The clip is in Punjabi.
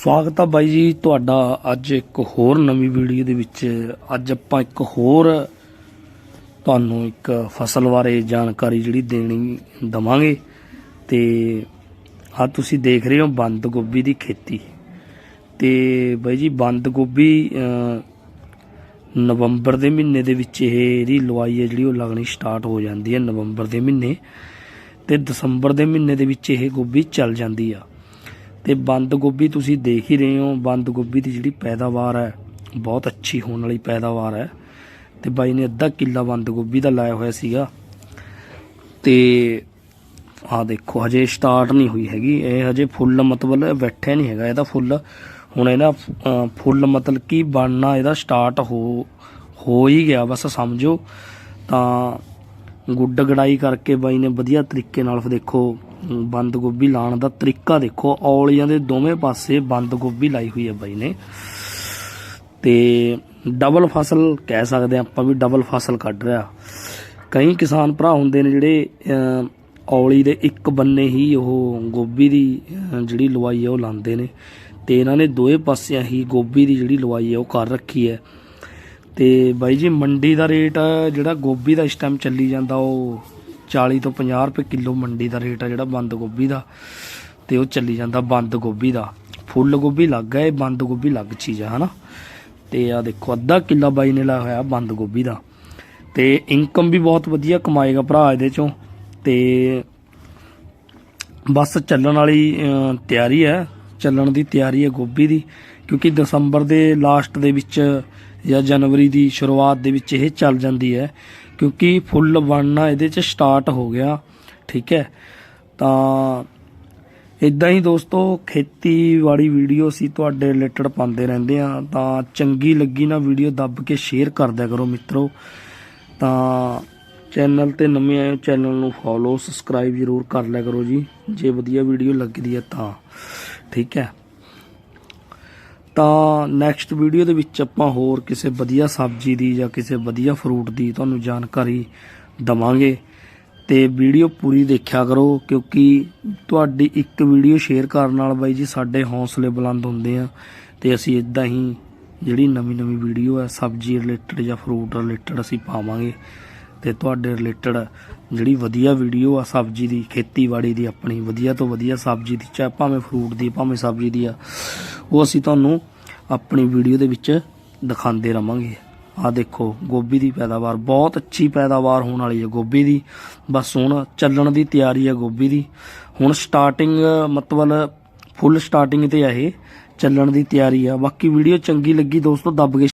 ਸਵਾਗਤ ਆ ਬਾਈ ਜੀ, ਤੁਹਾਡਾ ਅੱਜ ਇੱਕ ਹੋਰ ਨਵੀਂ ਵੀਡੀਓ ਦੇ ਵਿੱਚ। ਅੱਜ ਆਪਾਂ ਇੱਕ ਹੋਰ ਤੁਹਾਨੂੰ ਇੱਕ ਫਸਲ ਬਾਰੇ ਜਾਣਕਾਰੀ ਜਿਹੜੀ ਦੇਣੀ ਦਵਾਂਗੇ। ਤੇ ਆ ਤੁਸੀਂ ਦੇਖ ਰਹੇ ਹੋ ਬੰਦ ਗੋਭੀ ਦੀ ਖੇਤੀ। ਤੇ ਬਾਈ ਜੀ, ਬੰਦ ਗੋਭੀ ਨਵੰਬਰ ਦੇ ਮਹੀਨੇ ਦੇ ਵਿੱਚ ਇਹ ਇਹਦੀ ਲਵਾਈ ਹੈ ਜਿਹੜੀ ਉਹ ਲੱਗਣੀ ਸਟਾਰਟ ਹੋ ਜਾਂਦੀ ਹੈ ਨਵੰਬਰ ਦੇ ਮਹੀਨੇ। ਤੇ ਦਸੰਬਰ ਦੇ ਮਹੀਨੇ ਦੇ ਵਿੱਚ ਇਹ ਗੋਭੀ ਚੱਲ ਜਾਂਦੀ ਆ। ਤੇ ਬੰਦ ਗੋਭੀ ਤੁਸੀਂ ਦੇਖ ਹੀ ਰਹੇ ਹੋ, ਬੰਦ ਗੋਭੀ ਦੀ ਜਿਹੜੀ ਪੈਦਾਵਾਰ ਹੈ, ਬਹੁਤ ਅੱਛੀ ਹੋਣ ਵਾਲੀ ਪੈਦਾਵਾਰ ਹੈ। ਤੇ ਬਾਈ ਨੇ ਅੱਧਾ ਕਿੱਲਾ ਬੰਦ ਗੋਭੀ ਦਾ ਲਾਇਆ ਹੋਇਆ ਸੀਗਾ। ਤੇ ਆਹ ਦੇਖੋ, ਹਜੇ ਸਟਾਰਟ ਨਹੀਂ ਹੋਈ ਹੈਗੀ। ਇਹ ਹਜੇ ਫੁੱਲ ਮਤਲਬ ਬੈਠਿਆ ਨਹੀਂ ਹੈਗਾ ਇਹਦਾ ਫੁੱਲ। ਹੁਣ ਇਹਦਾ ਫੁੱਲ ਮਤਲਬ ਕੀ ਬਣਨਾ, ਇਹਦਾ ਸਟਾਰਟ ਹੋ ਹੋ ਹੀ ਗਿਆ। ਬਸ ਸਮਝੋ ਤਾਂ ਗੁੱਡ ਗੜਾਈ ਕਰਕੇ ਬਾਈ ਨੇ ਵਧੀਆ ਤਰੀਕੇ ਨਾਲ ਦੇਖੋ ਬੰਦ ਗੋਭੀ ਲਾਉਣ ਦਾ ਤਰੀਕਾ ਦੇਖੋ, ਔਲੀਆਂ ਦੇ ਦੋਵੇਂ ਪਾਸੇ ਬੰਦ ਗੋਭੀ ਲਾਈ ਹੋਈ ਹੈ ਬਾਈ ਨੇ। ਤੇ ਡਬਲ ਫਸਲ ਕਹਿ ਸਕਦੇ ਹਾਂ ਆਪਾਂ ਵੀ ਡਬਲ ਫਸਲ ਕੱਢ ਰਿਹਾ। ਕਈ ਕਿਸਾਨ ਭਰਾ ਹੁੰਦੇ ਨੇ ਜਿਹੜੇ ਔਲੀ ਦੇ ਇੱਕ ਬੰਨੇ ਹੀ ਉਹ ਗੋਭੀ ਦੀ ਜਿਹੜੀ ਲਵਾਈ ਹੈ ਉਹ ਲਾਉਂਦੇ ਨੇ। ਤੇ ਇਹਨਾਂ ਨੇ ਦੋਵੇਂ ਪਾਸਿਆਂ ਹੀ ਗੋਭੀ ਦੀ ਜਿਹੜੀ ਲਵਾਈ ਹੈ ਉਹ ਕਰ ਰੱਖੀ ਹੈ। ਤੇ ਬਾਈ ਜੀ, ਮੰਡੀ ਦਾ ਰੇਟ ਜਿਹੜਾ ਗੋਭੀ ਦਾ ਇਸ ਟਾਈਮ ਚੱਲੀ ਜਾਂਦਾ, ਉਹ 40 ਤੋਂ 50 ਰੁਪਏ ਕਿਲੋ ਮੰਡੀ ਦਾ ਰੇਟ ਆ ਜਿਹੜਾ ਬੰਦ ਗੋਭੀ ਦਾ, ਤੇ ਉਹ ਚੱਲੀ ਜਾਂਦਾ ਬੰਦ ਗੋਭੀ ਦਾ। ਫੁੱਲ ਗੋਭੀ ਲੱਗ ਹੈ ਬੰਦ ਗੋਭੀ ਲੱਗ ਚੀਜ਼ ਆ, ਹਨਾ? ਤੇ ਆ ਦੇਖੋ, ਅੱਧਾ ਕਿੱਲਾ ਬਾਈ ਨੇ ਲਾਇਆ ਹੋਇਆ ਬੰਦ ਗੋਭੀ ਦਾ। ਤੇ ਇਨਕਮ ਵੀ ਬਹੁਤ ਵਧੀਆ ਕਮਾਏਗਾ ਭਰਾ ਇਹਦੇ ਚੋਂ। ਤੇ ਬਸ ਚੱਲਣ ਵਾਲੀ ਤਿਆਰੀ ਹੈ ਚੱਲਣ ਦੀ ਤਿਆਰੀ ਹੈ ਗੋਭੀ ਦੀ। ਕਿਉਂਕਿ ਦਸੰਬਰ ਦੇ ਲਾਸਟ ਦੇ ਵਿੱਚ ਜਾਂ ਜਨਵਰੀ ਦੀ ਸ਼ੁਰੂਆਤ ਦੇ ਵਿੱਚ ਇਹ ਚੱਲ ਜਾਂਦੀ ਹੈ, ਕਿਉਂਕਿ ਫੁੱਲ ਬਣਨਾ ਇਹਦੇ 'ਚ ਸਟਾਰਟ ਹੋ ਗਿਆ, ਠੀਕ ਹੈ। ਤਾਂ ਇਦਾਂ ਹੀ ਦੋਸਤੋ, ਖੇਤੀਬਾੜੀ ਵੀਡੀਓ ਅਸੀਂ ਤੁਹਾਡੇ ਰਿਲੇਟਡ ਪਾਉਂਦੇ ਰਹਿੰਦੇ ਆ ਤਾਂ ਚੰਗੀ ਲੱਗੀ ਨਾ ਵੀਡੀਓ ਦੱਬ ਕੇ ਸ਼ੇਅਰ ਕਰ ਦਿਆ ਕਰੋ ਮਿੱਤਰੋ। ਤਾਂ ਚੈਨਲ ਤੇ ਨਵੇਂ ਆਏ ਹੋ ਚੈਨਲ ਨੂੰ ਫੋਲੋ ਸਬਸਕ੍ਰਾਈਬ ਜ਼ਰੂਰ ਕਰ ਲਿਆ ਕਰੋ ਜੀ, ਜੇ ਵਧੀਆ ਵੀਡੀਓ ਲੱਗਦੀ ਹੈ ਤਾਂ, ਠੀਕ ਹੈ। ਤਾਂ ਨੈਕਸਟ ਵੀਡੀਓ ਦੇ ਵਿੱਚ ਆਪਾਂ ਹੋਰ ਕਿਸੇ ਵਧੀਆ ਸਬਜ਼ੀ ਦੀ ਜਾਂ ਕਿਸੇ ਵਧੀਆ ਫਰੂਟ ਦੀ ਤੁਹਾਨੂੰ ਜਾਣਕਾਰੀ ਦਵਾਂਗੇ। ਤੇ ਵੀਡੀਓ ਪੂਰੀ ਦੇਖਿਆ ਕਰੋ, ਕਿਉਂਕਿ ਤੁਹਾਡੀ ਇੱਕ ਵੀਡੀਓ ਸ਼ੇਅਰ ਕਰਨ ਨਾਲ ਬਾਈ ਜੀ ਸਾਡੇ ਹੌਸਲੇ ਬੁਲੰਦ ਹੁੰਦੇ ਆ। ਤੇ ਅਸੀਂ ਇਦਾਂ ਹੀ ਜਿਹੜੀ ਨਵੀਂ ਨਵੀਂ ਵੀਡੀਓ ਹੈ ਸਬਜ਼ੀ ਰਿਲੇਟਡ ਜਾਂ ਫਰੂਟ ਰਿਲੇਟਡ ਅਸੀਂ ਪਾਵਾਂਗੇ। ਤੇ ਤੁਹਾਡੇ ਰਿਲੇਟਡ ਜਿਹੜੀ ਵਧੀਆ ਵੀਡੀਓ ਆ, ਸਬਜ਼ੀ ਦੀ, ਖੇਤੀਬਾੜੀ ਦੀ, ਆਪਣੀ ਵਧੀਆ ਤੋਂ ਵਧੀਆ ਸਬਜ਼ੀ ਦੀ, ਚਾਹੇ ਭਾਵੇਂ ਫਰੂਟ ਦੀ, ਭਾਵੇਂ ਸਬਜ਼ੀ ਦੀ ਆ ਉਹ ਅਸੀਂ ਤੁਹਾਨੂੰ ਆਪਣੀ ਵੀਡੀਓ ਦੇ ਵਿੱਚ ਦਿਖਾਉਂਦੇ ਰਵਾਂਗੇ। ਆ ਦੇਖੋ, ਗੋਭੀ ਦੀ ਪੈਦਾਵਾਰ, ਬਹੁਤ ਅੱਛੀ ਪੈਦਾਵਾਰ ਹੋਣ ਵਾਲੀ ਹੈ ਗੋਭੀ ਦੀ। ਬਸ ਹੁਣ ਚੱਲਣ ਦੀ ਤਿਆਰੀ ਹੈ ਗੋਭੀ ਦੀ। ਹੁਣ ਸਟਾਰਟਿੰਗ ਮਤਲਬ ਫੁੱਲ ਸਟਾਰਟਿੰਗ ਤੇ ਆ ਇਹ। ਚੱਲਣ ਦੀ ਤਿਆਰੀ ਆ। ਬਾਕੀ ਵੀਡੀਓ ਚੰਗੀ ਲੱਗੀ ਦੋਸਤੋ, ਦੱਬ ਕੇ